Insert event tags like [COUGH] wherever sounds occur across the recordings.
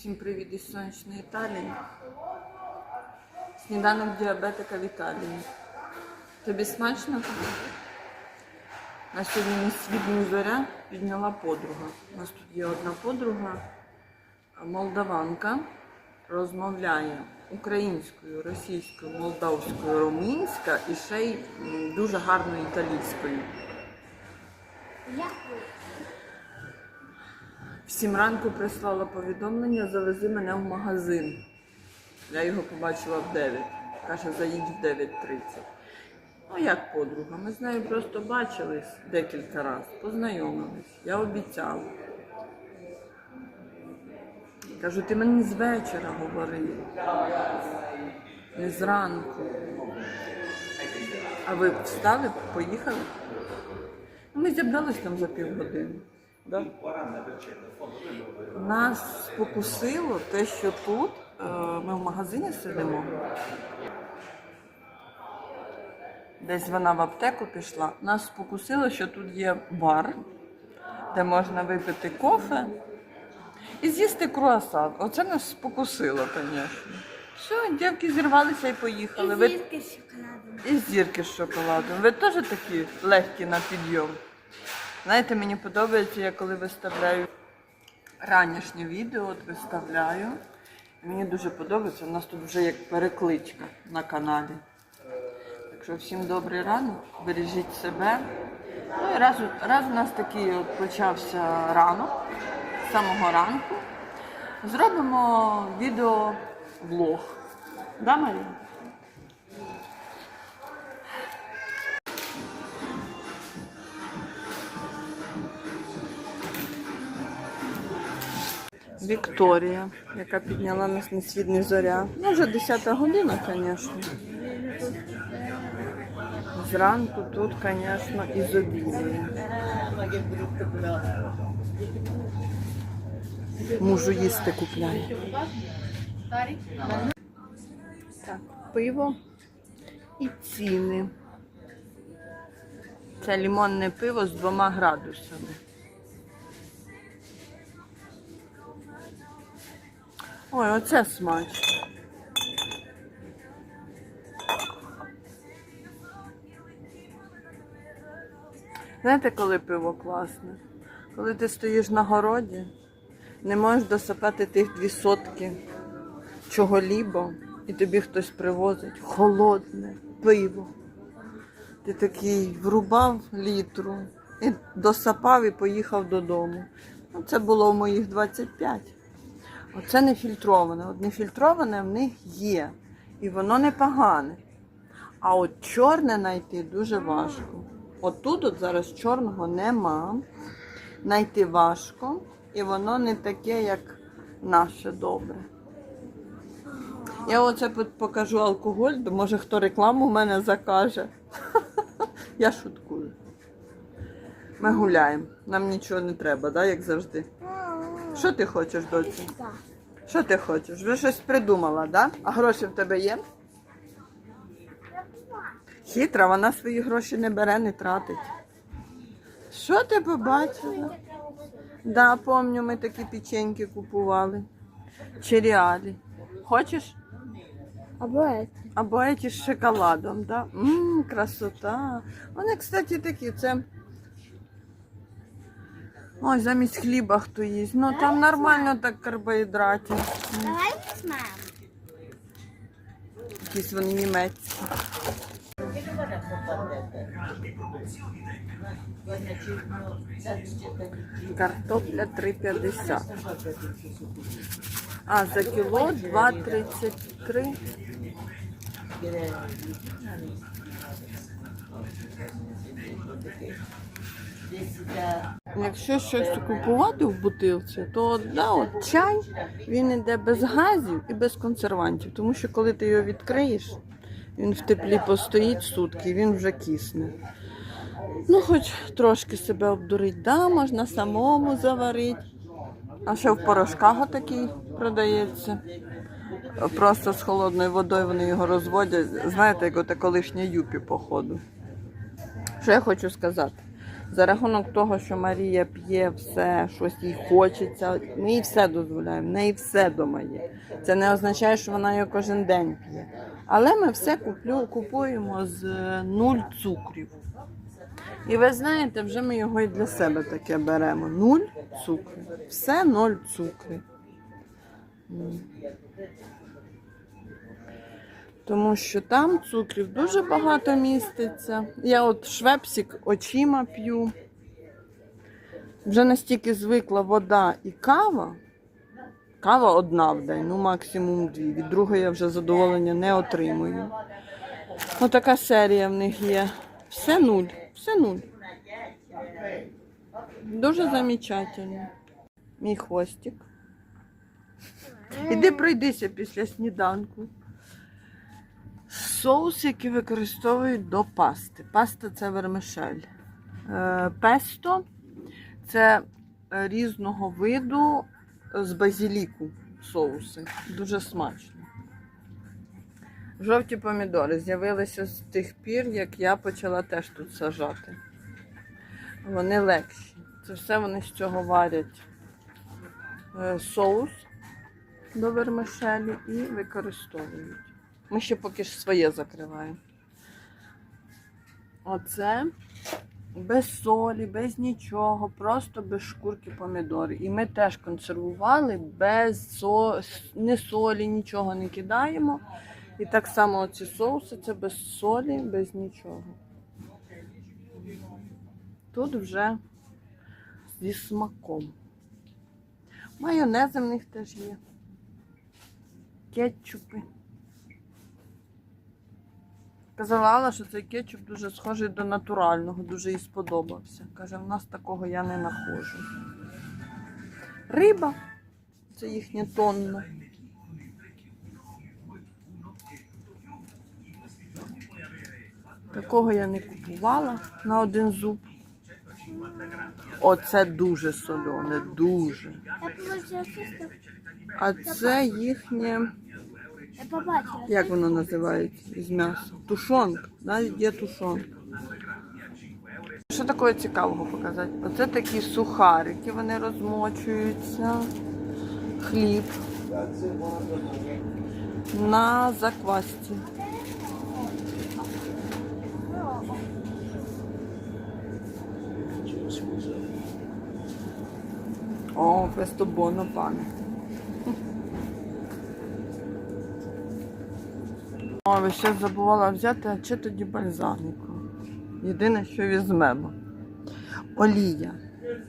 Всім привіт із сонячної Італії. Сніданок діабетика в Італії. Тобі смачно? На сьогодні на зоря підняла подруга. У нас тут є одна подруга, молдаванка, розмовляє українською, російською, молдавською, румунською і ще й дуже гарною італійською. Всім ранку прислала повідомлення, завези мене в магазин. Я його побачила в 9. Каже, заїдь в 9.30. Ну, як подруга, ми з нею просто бачились декілька разів, познайомились. Я обіцяла. Кажу, ти мені з вечора говорив, не зранку. А ви встали, поїхали? Ми зібрались там за півгодини. Да? Нас спокусило те, що тут е, ми в магазині сидимо. Десь вона в аптеку пішла. Нас спокусило, що тут є бар, де можна випити кофе і з'їсти круасан. Оце нас спокусило, звісно. Все, дівки зірвалися і поїхали. Ви... Зірки з шоколадом. І зірки з шоколадом. Ви теж такі легкі на підйом. Знаєте, мені подобається, я коли виставляю ранішнє відео, от виставляю. Мені дуже подобається. У нас тут вже як перекличка на каналі. Так що всім добрий ранок, бережіть себе. Ну і раз, раз у нас такий от почався ранок, з самого ранку, зробимо відео влог. Да, Марія? Вікторія, яка підняла нас на світ зоря. Ну, вже 10 година, звісно. Зранку тут, звісно, ізобіліє. Мужу їсти купляє. Так, пиво і ціни. Це лимонне пиво з двома градусами. Ой, оце смачно. Знаєте, коли пиво класне? Коли ти стоїш на городі, не можеш досипати тих дві сотки чого-лібо, і тобі хтось привозить холодне пиво. Ти такий врубав літру і досапав і поїхав додому. Ну, це було в моїх 25. Оце не фільтроване. От нефільтроване в них є. І воно не погане. А от чорне знайти дуже важко. От тут от зараз чорного нема. Знайти важко. І воно не таке, як наше добре. Я оце покажу алкоголь, бо може хто рекламу в мене закаже. [LAUGHS] Я шуткую. Ми гуляємо. Нам нічого не треба, да, як завжди. Що ти хочеш, доці? Що ти хочеш? Вже щось придумала, да? А гроші в тебе є? Хитра, вона свої гроші не бере, не тратить. Що ти побачила? Да, пам'ятаю, ми такі печеньки купували. Черіалі. Хочеш? Або це. Або ці з шоколадом, да? Ммм, красота. Вони, кстати, такі, це. Ой, замість хліба хто їсть. Ну там нормально так карбоїдратів. Давай візьмемо. Якісь вони німецькі. Картопля 3,50. А, за кіло 2,33. Якщо щось купувати в бутилці, то да, от чай він іде без газів і без консервантів. Тому що коли ти його відкриєш, він в теплі постоїть сутки, він вже кисне. Ну, хоч трошки себе обдурить, да, можна самому заварити. А ще в порошках такий продається. Просто з холодною водою вони його розводять. Знаєте, як оте колишнє юпі, походу. Що я хочу сказати? За рахунок того, що Марія п'є все, щось їй хочеться, ми їй все дозволяємо, в неї все вдома є. Це не означає, що вона його кожен день п'є. Але ми все куплю, купуємо з е, нуль цукрів. І ви знаєте, вже ми його і для себе таке беремо. Нуль цукрів. Все ноль цукрів. Тому що там цукрів дуже багато міститься. Я от швепсик очима п'ю. Вже настільки звикла вода і кава. Кава одна в день, ну максимум дві. Від другої я вже задоволення не отримую. Отака серія в них є. Все нуль. Все нуль. Дуже замечательно. Мій хвостик. Іди пройдися після сніданку. Соус, який використовують до пасти. Паста це вермишель. Е, Песто це е, різного виду з базіліку соуси. Дуже смачно. Жовті помідори з'явилися з тих пір, як я почала теж тут сажати. Вони легші. Це все вони з цього варять е, соус до вермишелі і використовують. Ми ще поки ж своє закриваємо. Оце без солі, без нічого, просто без шкурки помідори. І ми теж консервували без со... не солі, нічого не кидаємо. І так само ці соуси це без солі, без нічого. Тут вже зі смаком. Майонези в них теж є. Кетчупи. Казала, Алла, що цей кетчуп дуже схожий до натурального, дуже їй сподобався. Каже, в нас такого я не нахожу. Риба. Це їхня тонна. Такого я не купувала на один зуб. Оце дуже солене, дуже. А це їхнє. Як воно називається із м'яса? Тушонка. Навіть є тушонка. Що такого цікавого показати? Оце такі сухарики, вони розмочуються. Хліб. На заквасці. О, questo buono pane. О, ще забувала взяти, а чи тоді бальзаміку. Єдине, що візьмемо. Олія.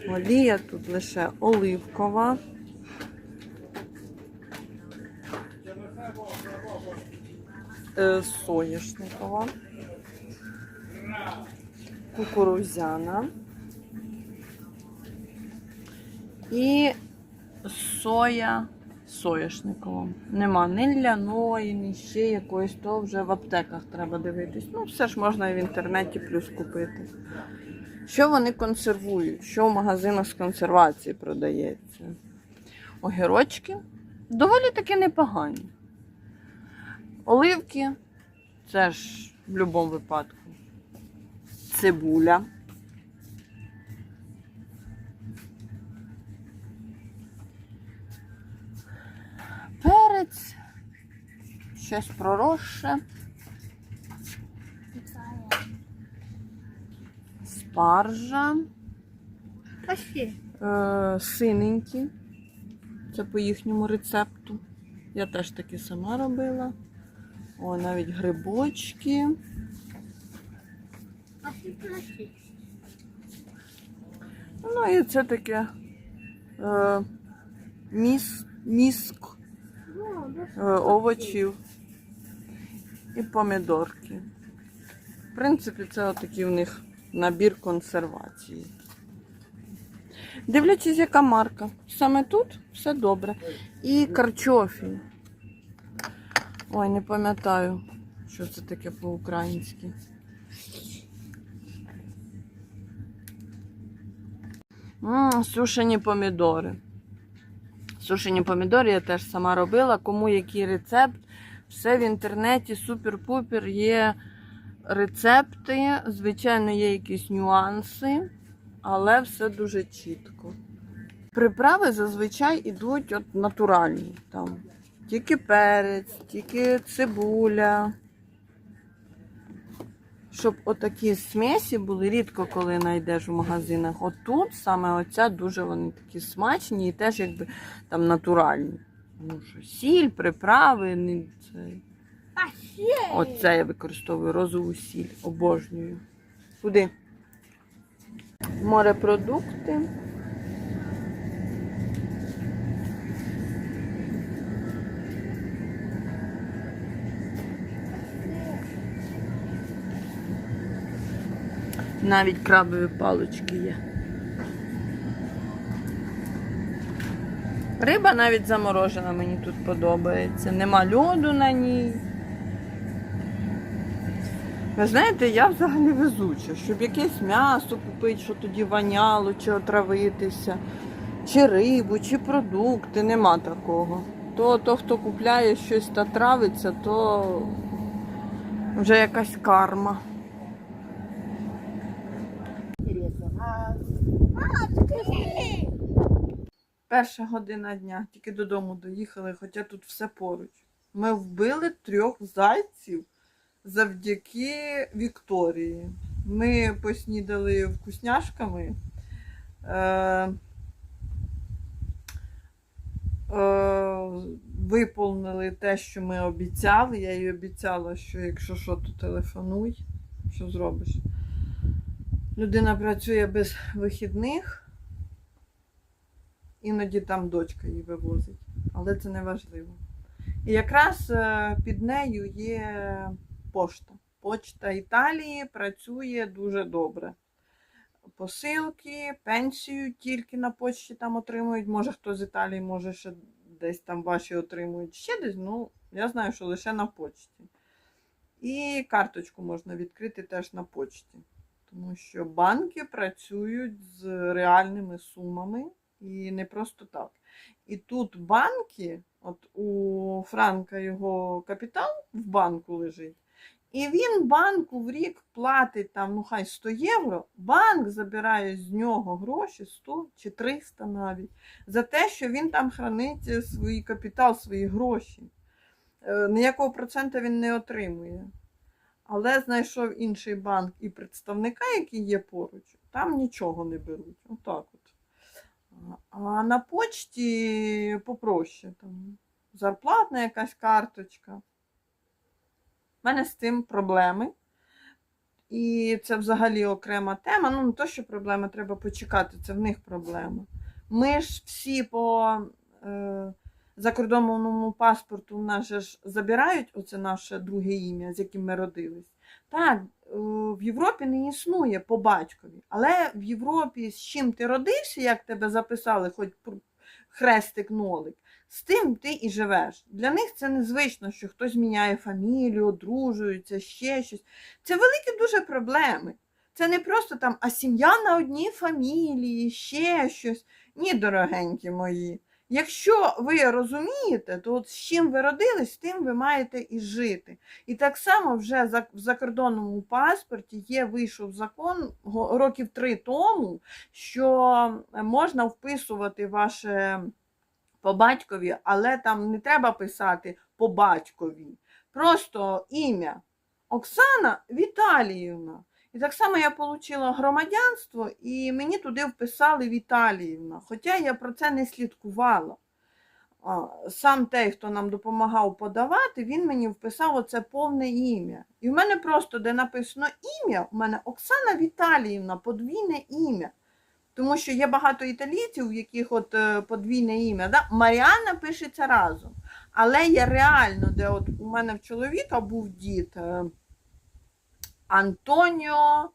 Олія тут лише оливкова. Е, Соняшникова. Кукурузяна. І соя соняшникова. Нема ні ляної, ні ще якоїсь, то вже в аптеках треба дивитись. Ну, все ж можна і в інтернеті плюс купити. Що вони консервують? Що в магазинах з консервації продається? Огірочки доволі таки непогані. Оливки це ж в будь-якому випадку. Цибуля. Перець, щось проросше, спаржа, е, синенькі. Це по їхньому рецепту. Я теж таки сама робила. О, навіть грибочки. Ну і це таке е, міс, міск овочів і помідорки. В принципі, це отакий в них набір консервації. Дивлячись, яка марка. Саме тут все добре. І картофель. Ой, не пам'ятаю, що це таке по-українськи. Сушені помідори. Сушені помідори я теж сама робила. Кому який рецепт, все в інтернеті супер-пупер. Є рецепти, звичайно, є якісь нюанси. але все дуже чітко. Приправи зазвичай ідуть от натуральні. Там тільки перець, тільки цибуля. Щоб отакі смесі були рідко коли знайдеш в магазинах. Отут саме оця дуже вони такі смачні і теж якби там натуральні. Ну, що, сіль, приправи, не цей. Оце я використовую розову сіль, обожнюю. Куди? Морепродукти. Навіть крабові палички є. Риба навіть заморожена мені тут подобається. Нема льоду на ній. Ви знаєте, я взагалі везуча, щоб якесь м'ясо купити, що тоді воняло, чи отравитися, чи рибу, чи продукти, нема такого. То, то хто купляє щось та травиться, то вже якась карма. Перша година дня, тільки додому доїхали, хоча тут все поруч. Ми вбили трьох зайців завдяки Вікторії. Ми поснідали вкусняшками. Е, е, виповнили те, що ми обіцяли. Я їй обіцяла, що якщо що, то телефонуй. Що зробиш? Людина працює без вихідних. Іноді там дочка її вивозить, але це не важливо. І якраз е, під нею є пошта. Почта Італії працює дуже добре. Посилки, пенсію тільки на почті там отримують. Може хто з Італії, може ще десь там ваші отримують ще десь. Ну, я знаю, що лише на почті. І карточку можна відкрити теж на почті. Тому що банки працюють з реальними сумами і не просто так. І тут банки, от у Франка його капітал в банку лежить, і він банку в рік платить там, ну хай 100 євро, банк забирає з нього гроші 100 чи 300 навіть, за те, що він там хранить свій капітал, свої гроші. Е, Ніякого процента він не отримує. Але знайшов інший банк і представника, який є поруч, там нічого не беруть. Отак от. А на почті попроще. Там, зарплатна якась карточка. У мене з цим проблеми. І це взагалі окрема тема. Ну, не то, що проблема, треба почекати, це в них проблема. Ми ж всі по е, закордонному паспорту в нас же ж забирають оце наше друге ім'я, з яким ми родились. Так, е, в Європі не існує по батькові, але в Європі з чим ти родився, як тебе записали, хоч хрестик нолик, з тим ти і живеш. Для них це незвично, що хтось міняє фамілію, одружується, ще щось. Це великі дуже проблеми. Це не просто там, а сім'я на одній фамілії, ще щось. Ні, дорогенькі мої. Якщо ви розумієте, то от з чим ви родились, тим ви маєте і жити. І так само вже в закордонному паспорті є вийшов закон років три тому, що можна вписувати ваше по батькові, але там не треба писати по батькові. Просто ім'я Оксана Віталіївна. І так само я отримала громадянство, і мені туди вписали Віталіївна, хоча я про це не слідкувала. Сам той, хто нам допомагав подавати, він мені вписав оце повне ім'я. І в мене просто, де написано ім'я, у мене Оксана Віталіївна, подвійне ім'я. Тому що є багато італійців, у яких от е, подвійне ім'я. Да? Маріана пишеться разом. Але є реально, де от у мене в чоловіка був дід е, Антоніо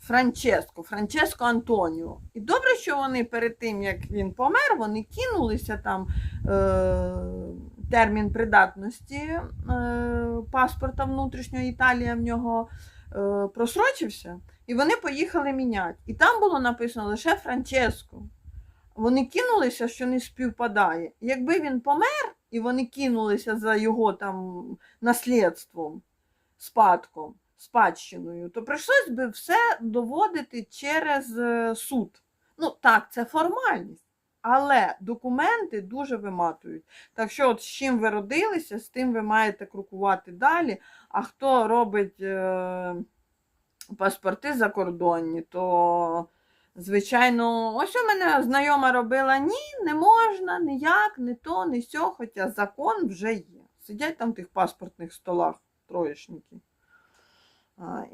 Франческо, Франческо Антоніо. І добре, що вони перед тим, як він помер, вони кинулися там е, термін придатності е, паспорта внутрішнього Італія в нього е, просрочився, і вони поїхали міняти. І там було написано лише Франческо. Вони кинулися, що не співпадає. Якби він помер, і вони кинулися за його там наслідством, спадком, спадщиною, то прийшлось би все доводити через е, суд. Ну, так, це формальність. Але документи дуже виматують. Так що, от з чим ви родилися, з тим ви маєте крокувати далі. А хто робить е, паспорти закордонні, то, звичайно, ось у мене знайома робила ні, не можна, ніяк, не то, не сьо, хоча закон вже є. Сидять там в тих паспортних столах троєшники.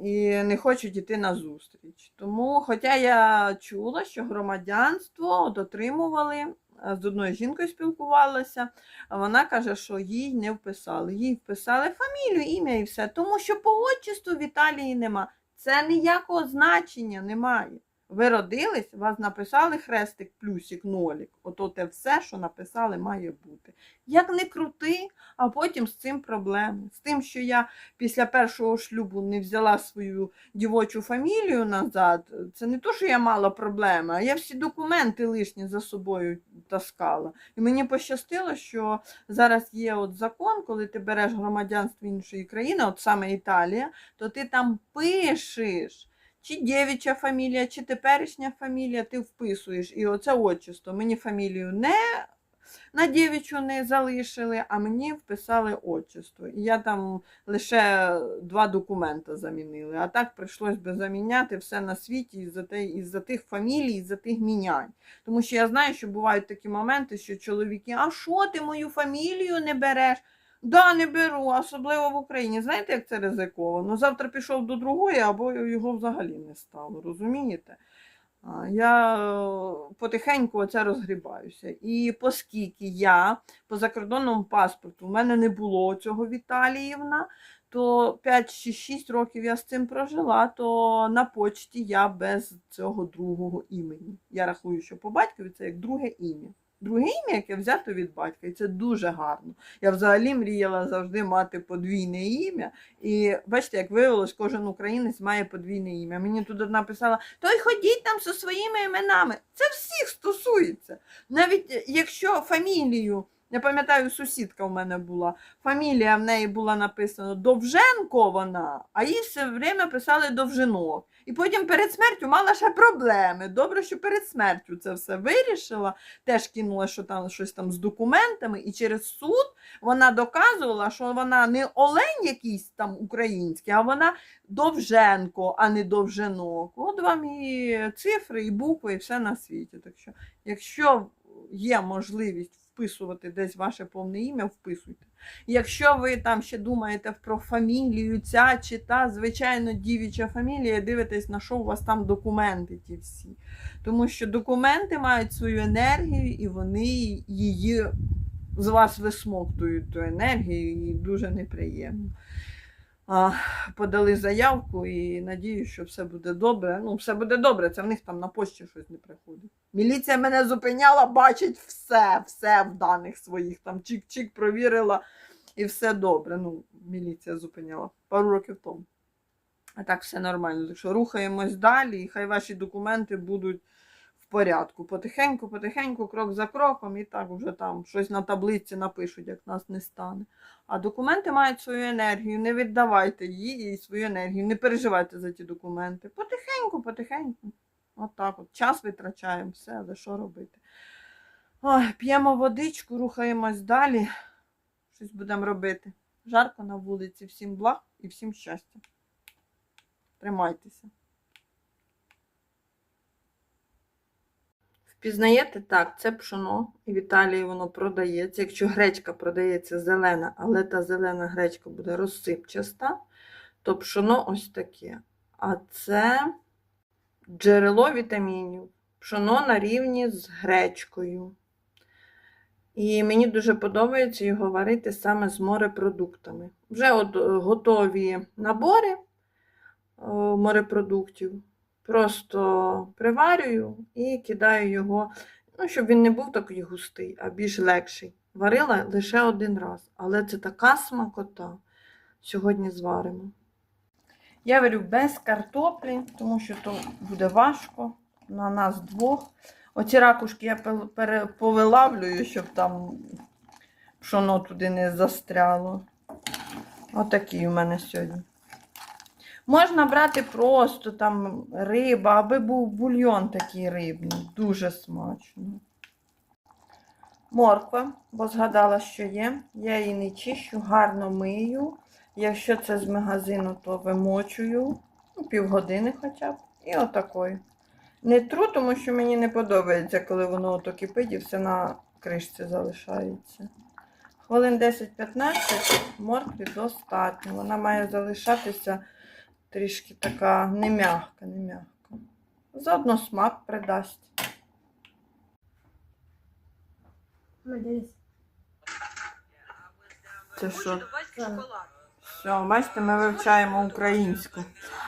І не хочуть йти на зустріч. Тому, хоча я чула, що громадянство дотримували, е, з одною жінкою спілкувалася, вона каже, що їй не вписали. Їй вписали фамілію, ім'я і все. Тому що по отчисту в Італії нема. Це ніякого значення немає. Ви родились, вас написали хрестик, плюсик, нолік. Ото те все, що написали, має бути. Як не крути, а потім з цим проблеми. З тим, що я після першого шлюбу не взяла свою дівочу фамілію назад, це не то, що я мала проблеми, а я всі документи лишні за собою таскала. І мені пощастило, що зараз є от закон, коли ти береш громадянство іншої країни, от саме Італія, то ти там пишеш. Чи дівча фамілія, чи теперішня фамілія, ти вписуєш. І оце отчисто. Мені фамілію не на дівчу не залишили, а мені вписали отчисто. І я там лише два документи замінили. А так прийшлось би заміняти все на світі із-за те- із-за тих фамілій, із-за тих мінянь. Тому що я знаю, що бувають такі моменти, що чоловіки, а що ти мою фамілію не береш? Да, не беру, особливо в Україні. Знаєте, як це ризиковано? Завтра пішов до другої, або його взагалі не стало, розумієте? Я е, потихеньку оце розгрібаюся. І оскільки я по закордонному паспорту в мене не було цього Віталіївна, то 5 чи 6 років я з цим прожила, то на почті я без цього другого імені. Я рахую, що по батькові це як друге ім'я. Друге ім'я, яке взято від батька, і це дуже гарно. Я взагалі мріяла завжди мати подвійне ім'я. І бачите, як виявилось, кожен українець має подвійне ім'я. Мені тут одна писала: то й ходіть там зі своїми іменами. Це всіх стосується. Навіть е, якщо фамілію, я пам'ятаю, сусідка в мене була, фамілія в неї була написана Довженко вона, а їй все время писали Довженок. І потім перед смертю мала ще проблеми. Добре, що перед смертю це все вирішила. Теж кинула, що там щось там з документами, і через суд вона доказувала, що вона не олень якийсь там український, а вона Довженко, а не Довженок. От вам і цифри, і букви, і все на світі. Так що, якщо є можливість вписувати десь ваше повне ім'я, вписуйте. Якщо ви там ще думаєте про фамілію, ця чи та, звичайно, дівіча фамілія, дивитесь, на що у вас там документи ті всі. Тому що документи мають свою енергію і вони її з вас висмоктують ту енергію, і дуже неприємно. А, подали заявку і надію, що все буде добре. Ну, все буде добре, це в них там на пошті щось не приходить. Міліція мене зупиняла, бачить все, все в даних своїх. Там чик-чик провірила і все добре. Ну, міліція зупиняла пару років тому. А так все нормально. Так що рухаємось далі, і хай ваші документи будуть в порядку. Потихеньку, потихеньку, крок за кроком, і так вже там щось на таблиці напишуть, як нас не стане. А документи мають свою енергію, не віддавайте їй свою енергію, не переживайте за ті документи. Потихеньку, потихеньку. От так от. Час витрачаємо, все, але що робити? Ой, п'ємо водичку, рухаємось далі. Щось будемо робити. Жарко на вулиці, всім благ і всім щастя. Тримайтеся. Впізнаєте? Так, це пшоно. І в Італії воно продається. Якщо гречка продається зелена, але та зелена гречка буде розсипчаста, то пшоно ось таке. А це джерело вітамінів. Пшоно на рівні з гречкою. І мені дуже подобається його варити саме з морепродуктами. Вже от е, готові набори е, морепродуктів. Просто приварюю і кидаю його, ну, щоб він не був такий густий, а більш легший. Варила лише один раз, але це така смакота. Сьогодні зваримо. Я варю без картоплі, тому що то буде важко на нас двох. Оці ракушки я повилавлюю, щоб там пшоно туди не застряло. Отакий у мене сьогодні. Можна брати просто там риба, аби був бульйон такий рибний. Дуже смачно. Морква, бо згадала, що є. Я її не чищу, гарно мию. Якщо це з магазину, то вимочую ну, півгодини хоча б. І отакою. Не тру, тому що мені не подобається, коли воно ото кипить і все на кришці залишається. Хвилин 10-15 моркві достатньо. Вона має залишатися трішки така не м'ягка, не м'ягка. Заодно смак придасть. Це що? Все, бачите, ми вивчаємо українську.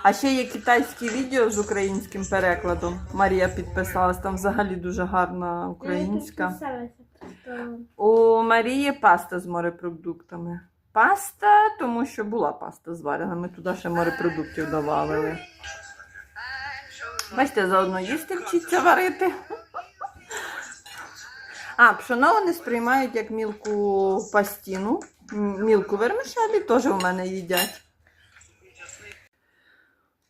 А ще є китайське відео з українським перекладом. Марія підписалась, там взагалі дуже гарна українська. У Марії паста з морепродуктами. Паста, тому що була паста зварена. Ми туди ще морепродуктів додавали. Бачите, заодно їсти вчиться варити. А, пшоно вони сприймають як мілку пастіну. Мілку вермишелі теж у мене їдять.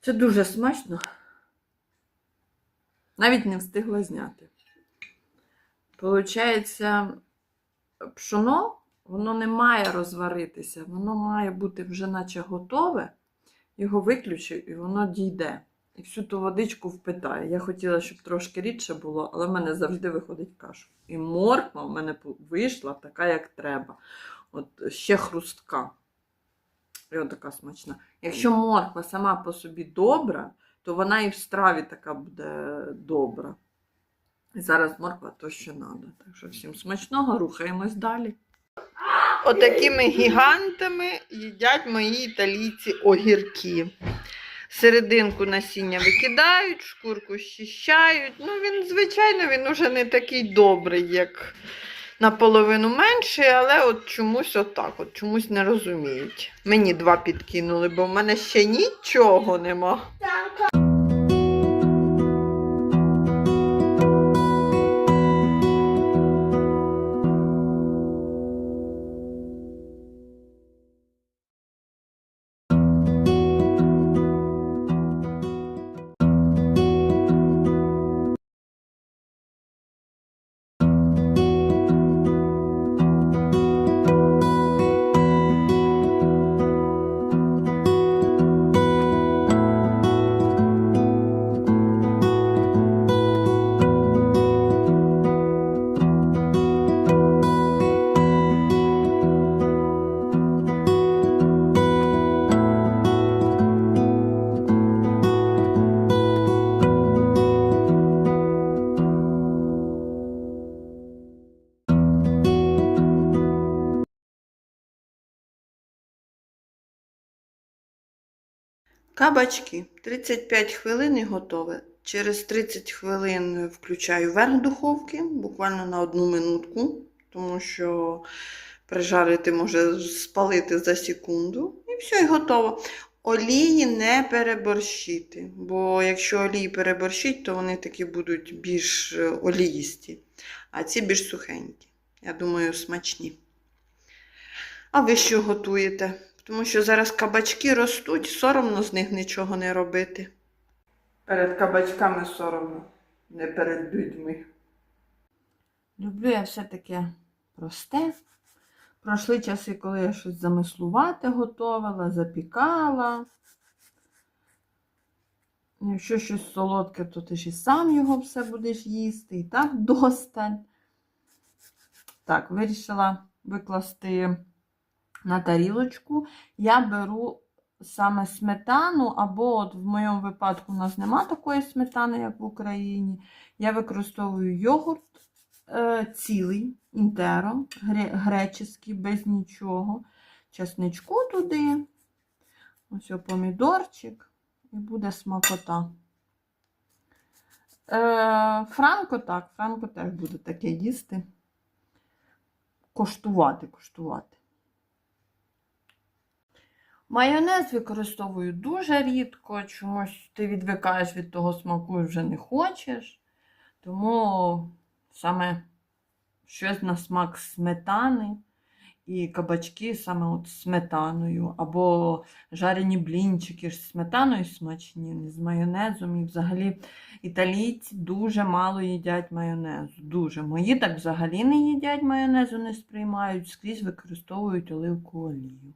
Це дуже смачно. Навіть не встигла зняти. Получається, пшоно, воно не має розваритися, воно має бути вже наче готове. Його виключив і воно дійде. І всю ту водичку впитає. Я хотіла, щоб трошки рідше було, але в мене завжди виходить каша. І морква в мене вийшла така, як треба. От ще хрустка. І от така смачна. Якщо морква сама по собі добра, то вона і в страві така буде добра. І зараз морква то, що треба. Так що всім смачного, рухаємось далі. Отакими гігантами їдять мої італійці огірки. Серединку насіння викидають, шкурку щищають. Ну, він, звичайно, він уже не такий добрий, як наполовину менший, але от чомусь отак, от чомусь не розуміють. Мені два підкинули, бо в мене ще нічого нема. Кабачки. 35 хвилин і готове. Через 30 хвилин включаю верх духовки, буквально на одну минутку, тому що прижарити може спалити за секунду. І все, і готово. Олії не переборщити, бо якщо олії переборщить, то вони такі будуть більш е, оліїсті, а ці більш сухенькі. Я думаю, смачні. А ви що готуєте? Тому що зараз кабачки ростуть, соромно з них нічого не робити. Перед кабачками соромно, не перед людьми. Люблю я все таке просте. Пройшли часи, коли я щось замислувати готувала, запікала. Якщо щось солодке, то ти ж і сам його все будеш їсти. І так [LAUGHS] досталь. Так, вирішила викласти на тарілочку. Я беру саме сметану, або от в моєму випадку у нас нема такої сметани, як в Україні. Я використовую йогурт е, цілий, інтеро, гре, греческий, без нічого. Чесничку туди. Ось помідорчик. І буде смакота. Е, Франко так, Франко теж буде таке їсти. Коштувати, коштувати. Майонез використовую дуже рідко, чомусь ти відвикаєш від того смаку і вже не хочеш. Тому саме щось на смак сметани І кабачки саме от сметаною, або жарені блінчики з сметаною смачні, не з майонезом. І взагалі італійці дуже мало їдять майонезу. Дуже. Мої так взагалі не їдять майонезу, не сприймають, скрізь використовують оливкову олію.